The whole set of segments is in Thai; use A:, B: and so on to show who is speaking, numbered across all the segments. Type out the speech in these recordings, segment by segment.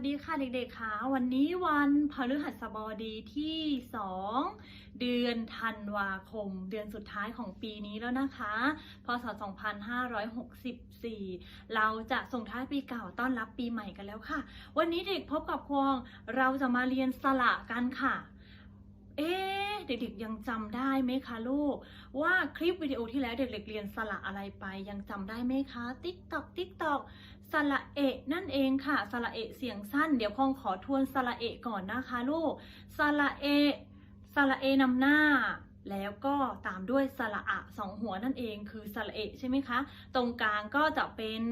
A: วัสดีค่ะเด็กๆค่ะวันนี้วันพฤหัสบดีที่ 2 เดือนธันวาคม เดือนสุดท้ายของปีนี้แล้วนะคะ พศ 2564 เราจะส่งท้ายปีเก่าต้อนรับปีใหม่กันแล้วค่ะ วันนี้เด็กพบกับควงเราจะมาเรียนสระกันค่ะ เอ๊เด็กๆยังจำได้ไหมคะลูก ว่าคลิปวิดีโอที่แล้วเด็กๆเรียนสระอะไรไปยังจำได้ไหมคะติ๊กตอกติ๊กตอกสระเอะนั่นเองค่ะสระเอะเสียงสั้น เดี๋ยวคงขอทวนสระเอะก่อนนะคะลูกสระเอะสระเอนำหน้า แล้วก็ตามด้วยสระอะสองหัวนั่นเองคือสระเอะใช่ไหมคะ ตรงกลางก็จะเป็น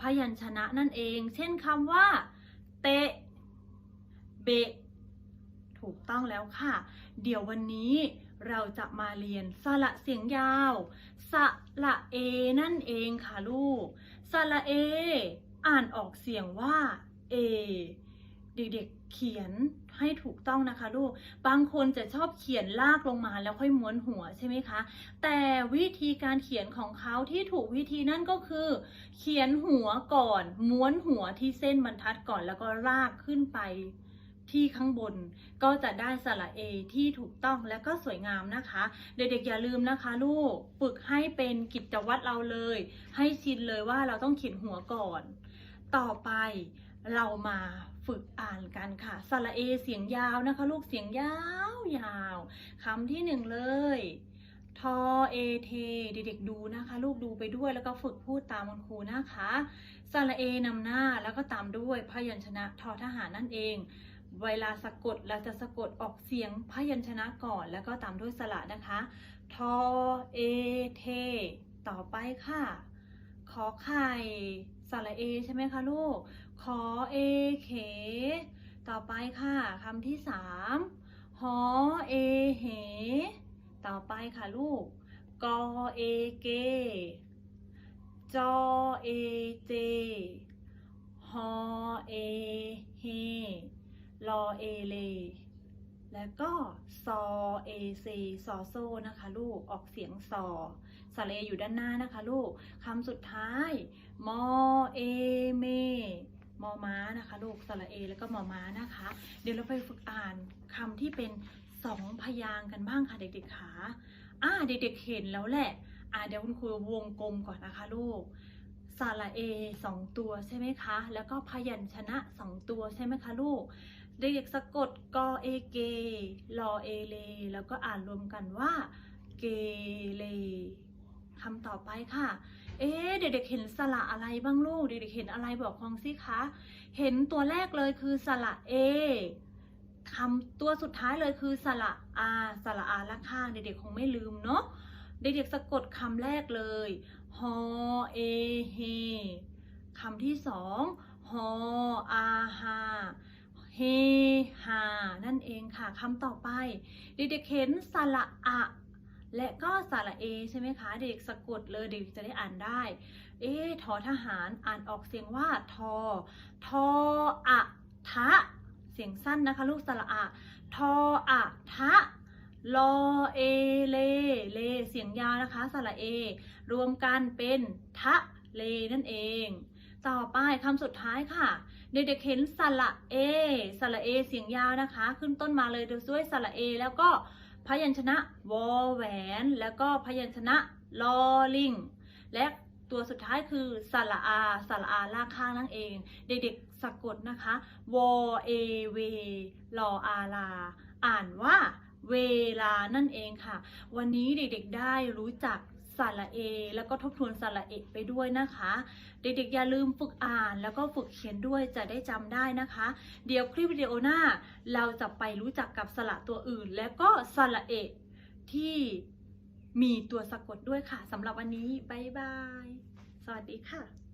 A: พยัญชนะนั่นเอง เช่นคำว่า เตะเบะ ถูกต้องแล้วค่ะ เดี๋ยววันนี้เราจะมาเรียนสระเสียงยาว สระเอ นั่นเองค่ะลูก สระเอ อ่านออกเสียงว่าเอเด็กๆเขียนให้ถูกต้องนะคะลูก บางคนจะชอบเขียนลากลงมาแล้วค่อยม้วนหัวใช่ไหมคะ แต่วิธีการเขียนของเขาที่ถูกวิธีนั่นก็คือ เขียนหัวก่อน ม้วนหัวที่เส้นบรรทัดก่อนแล้วก็ลากขึ้นไป ที่ข้างบนก็จะได้สระเอที่ถูกต้องและก็สวยงามนะคะ เด็กๆอย่าลืมนะคะลูกฝึกให้เป็นกิจวัตรเราเลย ให้ชินเลยว่าเราต้องเขียนหัวก่อน ต่อไปเรามาฝึกอ่านกันค่ะ สระเอเสียงยาวนะคะ ลูกเสียงยาวยาวคำที่หนึ่งเลยทอเอเทเด็กๆดูนะคะ ลูกดูไปด้วยแล้วก็ฝึกพูดตามคุณครูนะคะสระเอนำหน้าแล้วก็ตามด้วยพยัญชนะทอทหารนั่นเอง เวลาสะกดเราจะสะกดออกเสียงพยัญชนะก่อน แล้วก็ตามด้วยสระนะคะ ทอ เอ เท ต่อไปค่ะ ขอไข่ สระเอใช่ไหมคะลูก ขอเอ เข ต่อไปค่ะคำที่สามหอ เอ เห ต่อไปค่ะลูก กอ เอ เก จอ เอ เจ ฮอ เอ เฮ ลอเอเลแล้วก็ซอเอเซซอโซนะคะลูกออกเสียงซอสระเออยู่ด้านหน้านะคะลูกคำสุดท้ายมอเอเมมอม้านะคะลูกสระเอแล้วก็มอม้านะคะ เดี๋ยวเราไปฝึกอ่านคำที่เป็นสองพยางกันบ้างค่ะเด็กๆขาอ่าเด็กๆเห็นแล้วแหละอ่าเดี๋ยวคุณครูวงกลมก่อนนะคะลูกสระเอสองตัวใช่ไหมคะ แล้วก็พยัญชนะสองตัวใช่ไหมคะลูก เด็กๆสะกดกอเอเกลอเอเล แล้วก็อ่านรวมกันว่าเกเลคำต่อไปค่ะ เอ๊เด็กๆเห็นสระอะไรบ้างลูก เด็กๆเห็นอะไรบอกคองสิคะ เห็นตัวแรกเลยคือสระเอคำตัวสุดท้ายเลยคือสระอาสระอาละข้างเด็กๆคงไม่ลืมเนาะ เด็กๆสะกดคำแรกเลยฮอเอเฮคำที่สองฮออาฮา เฮฮา นั่น เองค่ะคำต่อไปเด็กๆเห็นสระอะและก็สระเอใช่ไหมคะ เด็กสะกดเลยเด็กจะได้อ่านได้ เอทอทหารอ่านออกเสียงว่าทอ ทออะทะ เสียงสั้นนะคะ ลูกสระอะ ทออะทะลอเอเลเล เสียงยาวนะคะสระเอ รวมกันเป็นทะเลนั่นเอง ต่อไปคำสุดท้ายค่ะ เด็กๆเห็นสระเอสระเอเสียงยาวนะคะ ขึ้นต้นมาเลยด้วยสระเอแล้วก็พยัญชนะวอแหวน แล้วก็พยัญชนะลอลิงและตัวสุดท้ายคือสระอาสระอาลากข้างนั่นเอง เด็กๆสะกดนะคะวอเอเวลออาลา อ่านว่าเวลานั่นเองค่ะ วันนี้เด็กๆได้รู้จัก สระเอ แล้วก็ทบทวนสระเอกไปด้วยนะคะ เด็กๆอย่าลืมฝึกอ่านแล้วก็ฝึกเขียนด้วยจะได้จำได้นะคะ เดี๋ยวคลิปวิดีโอหน้าเราจะไปรู้จักกับสระตัวอื่น และก็สระเอกที่มีตัวสะกดด้วยค่ะสำหรับวันนี้ บ๊ายบาย สวัสดีค่ะ